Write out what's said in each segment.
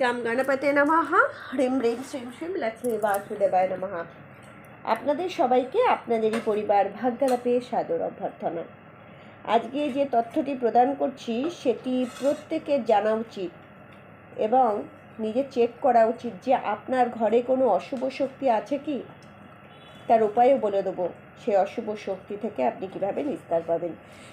গাম গণপতে নমাহা হ্রিম হ্রিম শ্রীম শ্রীম লক্ষ্মী বাসুদেবায় নমাহা আপনাদের সবাইকে আপনাদেরই পরিবার ভাগ্যালাপে সাদর অভ্যর্থনা। আজকে যে তথ্যটি প্রদান করছি, সেটি প্রত্যেকের জানা উচিত এবং নিজে চেক করা উচিত যে আপনার ঘরে কোনো অশুভ শক্তি আছে কি? তার উপায়ও বলে দেবো। সেই অশুভ শক্তি থেকে আপনি কীভাবে নিস্তার পাবেন?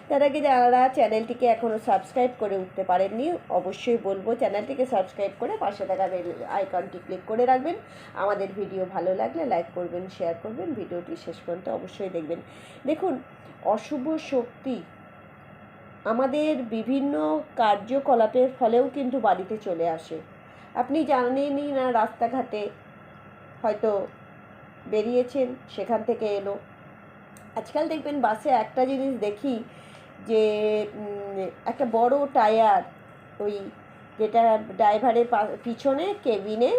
তার আগে যারা চ্যানেলটিকে এখনও সাবস্ক্রাইব করে উঠতে পারেননি, অবশ্যই বলব চ্যানেলটিকে সাবস্ক্রাইব করে পাশে থাকা বেল আইকনটি ক্লিক করে রাখবেন। আমাদের ভিডিও ভালো লাগলে লাইক করবেন, শেয়ার করবেন, ভিডিওটি শেষ পর্যন্ত অবশ্যই দেখবেন। দেখুন, অশুভ শক্তি আমাদের বিভিন্ন কার্যকলাপের ফলেও কিন্তু বাড়িতে চলে আসে। আপনি জানেনই না রাস্তাঘাটে হয়তো বেরিয়েছেন, সেখান থেকে এলো। আজকাল দেখবেন বাসে একটা জিনিস দেখি যে একটা বড় টায়ার, ওই যেটা ড্রাইভারের পিছনে কেবিনে,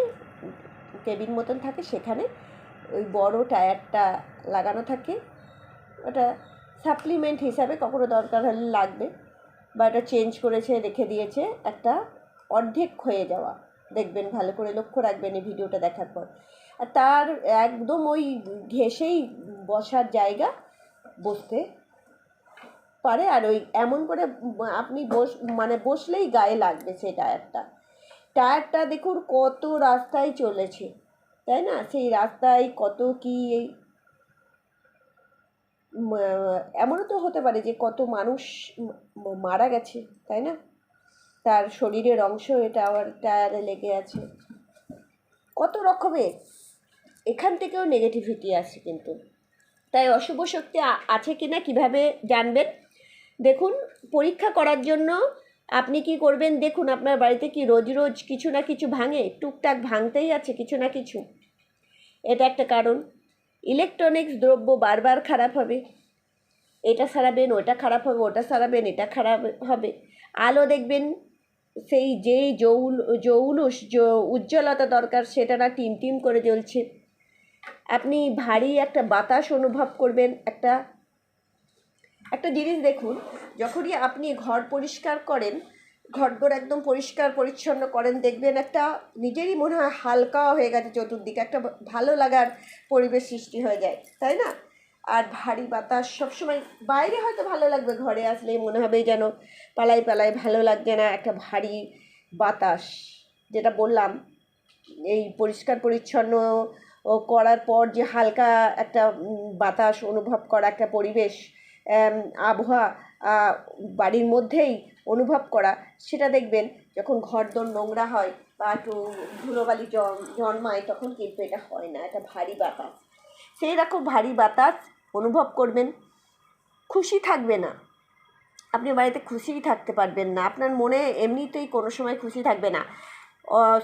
কেবিন মতন থাকে সেখানে ওই বড় টায়ারটা লাগানো থাকে। ওটা সাপ্লিমেন্ট হিসাবে কখনো দরকার হলে লাগবে, বা এটা চেঞ্জ করেছে, রেখে দিয়েছে, একটা অর্ধেক হয়ে যাওয়া। দেখবেন ভালো করে লক্ষ্য রাখবেন এই ভিডিওটা দেখার পর। তার একদম ওই ঘেসেই বসার জায়গা বসতে পারে। আর ওই এমন করে আপনি বস মানে বসলেই গায়ে লাগবে সেই টায়ারটা। টায়ারটা দেখুন কত রাস্তায় চলেছে, তাই না? সেই রাস্তায় কত কি এই এমনও তো হতে পারে যে কত মানুষ মারা গেছে, তাই না? তার শরীরের অংশ এটা আবার টায়ারে লেগে আছে। কত রকমের এখান থেকেও নেগেটিভিটি আসে কিন্তু। তাই অশুভ শক্তি আছে কি না কীভাবে জানবেন? দেখুন, পরীক্ষা করার জন্য আপনি কি করবেন? দেখুন, আপনার বাড়িতে কি রোজ রোজ কিছু না কিছু ভাঙে? টুকটাক ভাঙতেই আছে কিছু না কিছু। এটা একটা কারণ। ইলেকট্রনিক্স দ্রব্য বারবার খারাপ হবে। এটা সারাবেন, ওটা খারাপ হবে, ওটা সারাবেন, এটা খারাপ হবে। আলো দেখবেন, সেই যেই জৌল, জৌলুস উজ্জ্বলতা দরকার, সেটা না টিম টিম করে জ্বলছে। আপনি ভারী একটা বাতাস অনুভব করবেন, একটা একটা জিনিস দেখুন, যখনই আপনি ঘর পরিষ্কার করেন, ঘরদোর একদম পরিষ্কার পরিচ্ছন্ন করেন, দেখবেন একটা নিজেরই মনে হয় হালকা হয়ে গেছে চতুর্দিকে, একটা ভালো লাগার পরিবেশ সৃষ্টি হয়ে যায়, তাই না? আর ভারী বাতাস সবসময়, বাইরে হয়তো ভালো লাগবে, ঘরে আসলেই মনে হবে যেন পালাই পালাই ভালো লাগছে না, একটা ভারী বাতাস, যেটা বললাম, এই পরিষ্কার পরিচ্ছন্ন করার পর যে হালকা একটা বাতাস অনুভব করা একটা পরিবেশ আবহাওয়া বাড়ির মধ্যেই অনুভব করা, সেটা দেখবেন যখন ঘরদোর নোংরা হয় বা একটু ধুলোবালি জন্মায় তখন কিন্তু এটা হয় না, এটা ভারী বাতাস। সেই রকম ভারী বাতাস অনুভব করবেন, খুশি থাকবে না। আপনি বাড়িতে খুশিই থাকতে পারবেন না, আপনার মনে এমনিতেই কোনো সময় খুশি থাকবে না।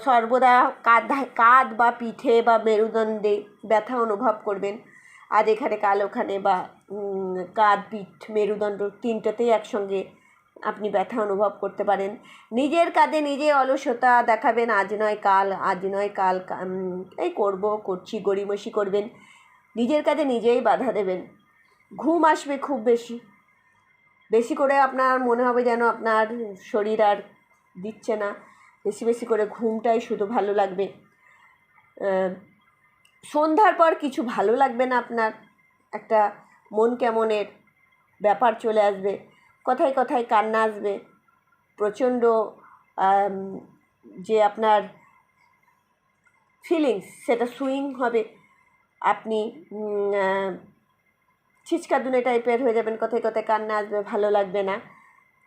সর্বদা কাঁধ কাঁধ বা পিঠে বা মেরুদণ্ডে ব্যথা অনুভব করবেন। আজ এখানে কাল ওখানে বা কাঁধ, পিঠ, মেরুদণ্ড তিনটাতেই একসঙ্গে আপনি ব্যথা অনুভব করতে পারেন। নিজের কাঁধে নিজে অলসতা দেখাবেন, আজ নয় কাল, আজ নয় কাল এই করব, করছি, গড়িমসি করবেন। নিজের কাঁধে নিজেই বাধা দেবেন। ঘুম আসবে খুব বেশি। বেশি করে আপনার মনে হবে যেন আপনার শরীর আর দিচ্ছে না। বেশি বেশি করে ঘুমটাই শুধু ভালো লাগবে। সন্ধ্যার পর কিছু ভালো লাগবে না আপনার। একটা মন কেমনের ব্যাপার চলে আসবে। কথায় কথায় কান্না আসবে। প্রচণ্ড যে আপনার ফিলিংস সেটা সুইং হবে। আপনি ছিচকাদুনে টাইপের হয়ে যাবেন। কথায় কথায় কান্না আসবে, ভালো লাগবে না।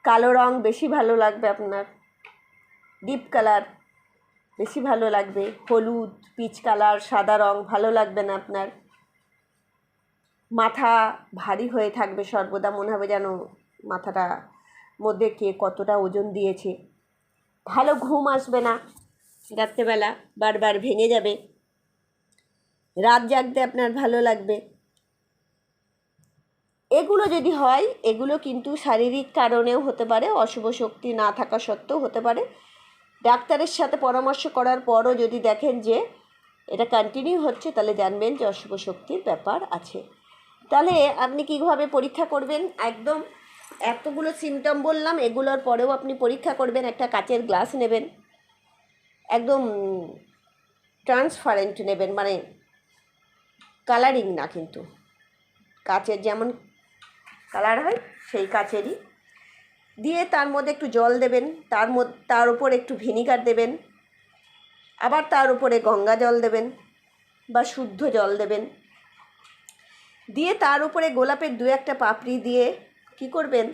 কালো রং বেশি ভালো লাগবে আপনার। ডিপ কালার বেশি ভালো লাগবে। হলুদ পিচ কালার সাদা রং, ভালো লাগবে না আপনার। মাথা ভারী হয়ে থাকবে সর্বদা, মনে হবে যেন মাথাটা মধ্যে কে কতটা ওজন দিয়েছে। ভালো ঘুম আসবে না রাত্রেবেলা, বারবার ভেঙে যাবে। রাত জাগতে আপনার ভালো লাগবে। এগুলো যদি হয়, এগুলো কিন্তু শারীরিক কারণেও হতে পারে, অশুভ শক্তি না থাকা সত্ত্বেও হতে পারে। ডাক্তারের সাথে পরামর্শ করার পরও যদি দেখেন যে এটা কন্টিনিউ হচ্ছে, তাহলে জানবেন যে অশুভ শক্তির ব্যাপার আছে। তাহলে আপনি কীভাবে পরীক্ষা করবেন? একদম এতগুলো সিমটম বললাম, এগুলোর পরেও আপনি পরীক্ষা করবেন, একটা কাচের গ্লাস নেবেন, একদম ট্রান্সপারেন্ট নেবেন মানে কালারিং না কিন্তু। কাচের যেমন কালার হয়, সেই কাচেরই দিয়ে তার মধ্যে একটু জল দেবেন, তার মধ্যে তার উপর একটু ভিনিগার দেবেন, আবার তার উপরে গঙ্গা জল দেবেন বা শুদ্ধ জল দেবেন। দিয়ে তার উপরে গোলাপের দু একটা পাপড়ি দিয়ে কি করবেন?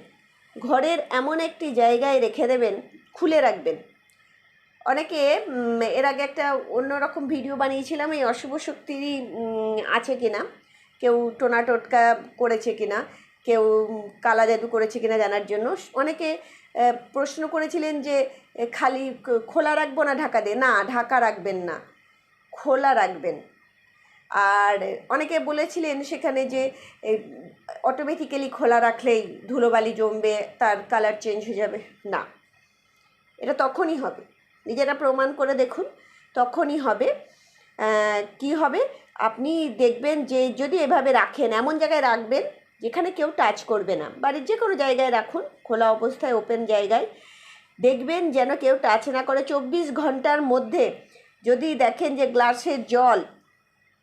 ঘরের এমন একটি জায়গায় রেখে দেবেন, খুলে রাখবেন। অনেকে এর আগে একটা অন্যরকম ভিডিও বানিয়েছিলাম, এই অশুভ শক্তিরই আছে কিনা? কেউ টোনা টোটকা করেছে কিনা? কেউ কালা জাদু করেছে কিনা জানার জন্য। অনেকে প্রশ্ন করেছিলেন যে খালি খোলা রাখব না ঢাকা দিয়ে? না, ঢাকা রাখবেন না। খোলা রাখবেন। আর অনেকে বলেছিলেন সেখানে যে অটোমেটিক্যালি খোলা রাখলেই ধুলোবালি জমবে, তার কালার চেঞ্জ হয়ে যাবে। না। এটা তখনই হবে। নিজেরা প্রমাণ করে দেখুন, তখনই হবে। কি হবে? আপনি দেখবেন যে, যদি এভাবে রাখেন, এমন জায়গায় রাখবেন যেখানে কেউ টাচ করবে না। বাড়ির যে কোনো জায়গায় রাখুন, খোলা অবস্থায় ওপেন জায়গায়। দেখবেন যেন কেউ টাচ না করে। চব্বিশ ঘণ্টার মধ্যে যদি দেখেন যে গ্লাসের জল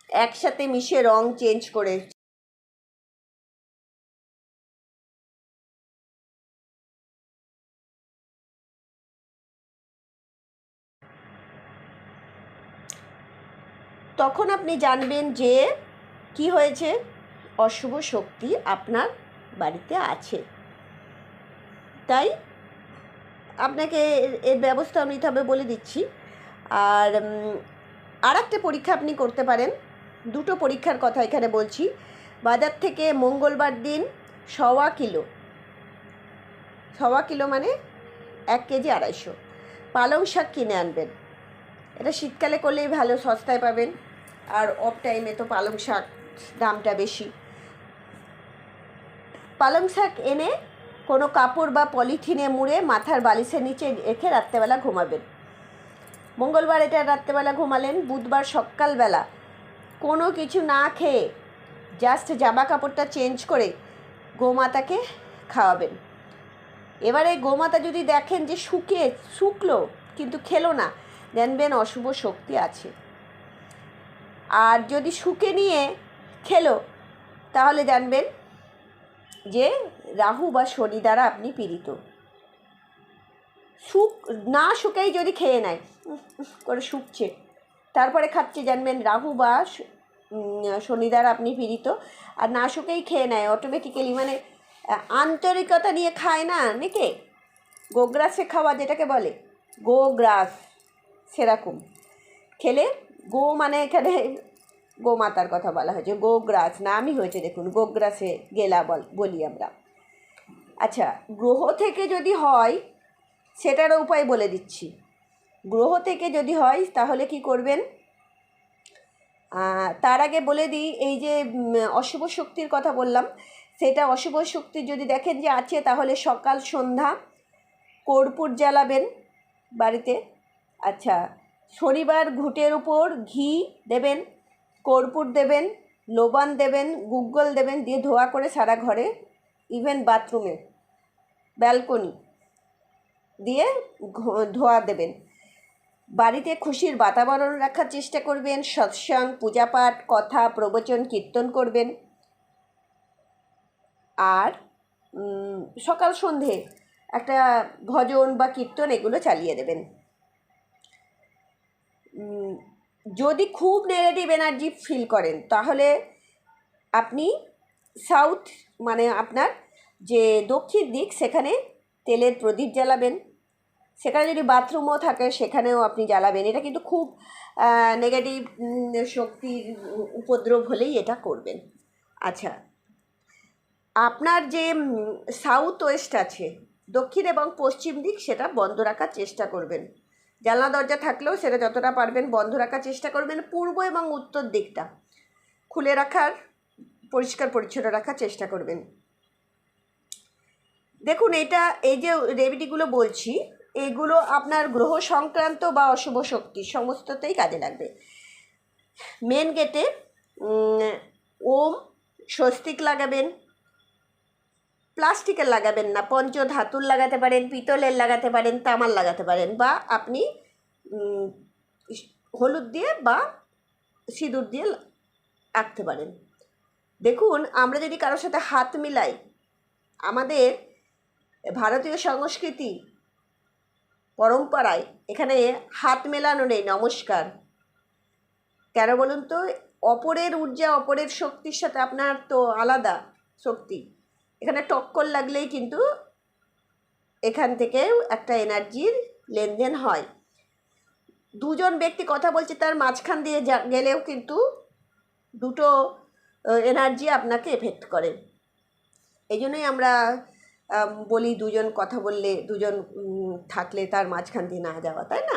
একসাথে মিশে রং চেঞ্জ করে তখন আপনি জানবেন যে কি হয়েছে? অশুভ শক্তি আপনার বাড়িতে আছে। তাই আপনাকে এর- ব্যবস্থা আমি তবে বলে দিচ্ছি। আর আর একটা পরীক্ষা আপনি করতে পারেন। দুটো পরীক্ষার কথা এখানে বলছি। বাজার থেকে মঙ্গলবার দিন সওয়া কিলো। সওয়া কিলো মানে এক কেজি আড়াইশো। পালং শাক কিনে আনবেন। এটা শীতকালে করলেই ভালো, সস্তায় পাবেন। আর অফ টাইমে তো পালং শাক দামটা বেশি। পালং শাক এনে কোনো কাপড় বা পলিথিনে মুড়ে মাথার বালিশের নিচে রেখে রাত্রেবেলা ঘুমাবেন। মঙ্গলবার এটা রাত্রেবেলা ঘুমালেন, বুধবার সকালবেলা। কোনো কিছু না খেয়ে জাস্ট জামা কাপড়টা চেঞ্জ করে গোমাতাকে খাওয়াবেন। এবারে গোমাতা যদি দেখেন যে শুকিয়ে, শুকলো, কিন্তু খেলো না জানবেন অশুভ শক্তি আছে। আর যদি শুকে নিয়ে খেলো, তাহলে জানবেন যে রাহু বা শনি দ্বারা আপনি পীড়িত। শুক না শুকেই যদি খেয়ে নেয় করে শুকছে তারপরে খাচ্ছে, জানবেন রাহু বা শনি দ্বারা আপনি পীড়িত। আর না শুকেই খেয়ে নেয় অটোমেটিক্যালি মানে আন্তরিকতা নিয়ে খায় না নাকি গোগ্রাসে খাওয়া যেটাকে বলে, গোগ্রাস, সেরকম। খেলে গো মানে এখানে গোমাতার কথা বলা হয়েছে, গোগ্রাস নামই হয়েছে, দেখুন, গোগ্রাসে গেলা বল, বলি আমরা। আচ্ছা গ্রহ থেকে যদি হয় সেটারও উপায় বলে দিচ্ছি। গ্রহ থেকে যদি হয়, তাহলে কি করবেন? তার আগে বলে দিই, এই যে অশুভ শক্তির কথা বললাম, সেটা অশুভ শক্তি যদি দেখেন যে আছে, তাহলে সকাল, সন্ধ্যা কর্পূর জ্বালাবেন বাড়িতে। আচ্ছা শনিবার ঘুটের উপর ঘি দেবেন কর্পূর দেবেন, লোবান দেবেন, গুগল দেবেন, দিয়ে ধোয়া করে সারা ঘরে ইভেন বাথরুমে ব্যালকনি দিয়ে ধোয়া দেবেন। বাড়িতে খুশির বাতাবরণ রাখার চেষ্টা করবেন সৎসঙ্গ পূজাপাঠ, কথা, প্রবচন, কীর্তন করবেন। আর সকাল সন্ধে একটা ভজন বা কীর্তন এগুলো চালিয়ে দেবেন। যদি খুব নেগেটিভ এনার্জি ফিল করেন, তাহলে আপনি সাউথ মানে আপনার যে দক্ষিণ দিক, সেখানে তেলের প্রদীপ জ্বালাবেন। সেখানে যদি বাথরুমও থাকে, সেখানেও আপনি জ্বালাবেন। এটা কিন্তু খুব নেগেটিভ শক্তির উপদ্রব হলেই এটা করবেন। আচ্ছা আপনার যে সাউথ ওয়েস্ট আছে, দক্ষিণ এবং পশ্চিম দিক, সেটা বন্ধ রাখার চেষ্টা করবেন। জানলা দরজা থাকলেও সেটা যতটা পারবেন বন্ধ রাখার চেষ্টা করবেন পূর্ব এবং উত্তর দিকটা। খুলে রাখার, পরিষ্কার পরিচ্ছন্ন রাখার চেষ্টা করবেন। দেখুন, এটা, এই যে রেমেডিগুলো বলছি, এগুলো আপনার গ্রহ সংক্রান্ত বা অশুভ শক্তি সমস্ততেই কাজে লাগবে। মেন গেটে ওম, স্বস্তিক লাগাবেন প্লাস্টিকের লাগাবেন না পঞ্চ ধাতুর লাগাতে পারেন, পিতলের লাগাতে পারেন, তামার লাগাতে পারেন বা আপনি হলুদ দিয়ে বা সিঁদুর দিয়ে আঁকতে পারেন। দেখুন, আমরা যদি কারোর সাথে হাত মিলাই, আমাদের ভারতীয় সংস্কৃতি পরম্পরায় এখানে হাত মেলানো নেই, নমস্কার। কেন বলুন তো, অপরের ঊর্জা, অপরের শক্তির সাথে আপনার তো আলাদা শক্তি। এখানে টক্কর লাগলেই কিন্তু এখান থেকেও একটা এনার্জির লেনদেন হয়। দুজন ব্যক্তি কথা বলছে, তার মাঝখান দিয়ে গেলেও কিন্তু দুটো এনার্জি আপনাকে এফেক্ট করে। এই জন্যই আমরা বলি দুজন কথা বললে, দুজন থাকলে তার মাঝখান দিয়ে না যাওয়া, তাই না?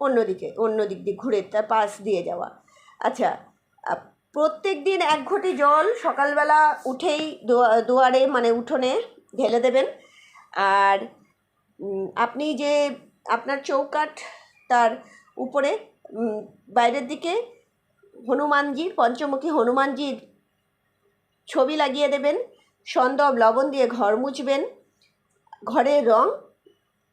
অন্যদিকে অন্য দিক দিয়ে, ঘুরে তার পাশ দিয়ে যাওয়া। আচ্ছা প্রত্যেক দিন এক ঘটি জল সকালবেলা উঠেই দোয়া- দুয়ারে মানে উঠোনে ঢেলে দেবেন। আর আপনি যে আপনার চৌকাঠ তার উপরে বাইরের দিকে হনুমানজির, পঞ্চমুখী হনুমানজির ছবি লাগিয়ে দেবেন। সন্দব লবণ দিয়ে ঘর মুছবেন। ঘরের রং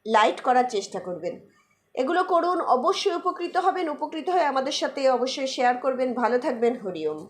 লাইট করার চেষ্টা করবেন। এগুলো করুন। অবশ্যই উপকৃত হবেন, উপকৃত হয়ে আমাদের সাথে অবশ্যই শেয়ার করবেন। ভালো থাকবেন হরিওম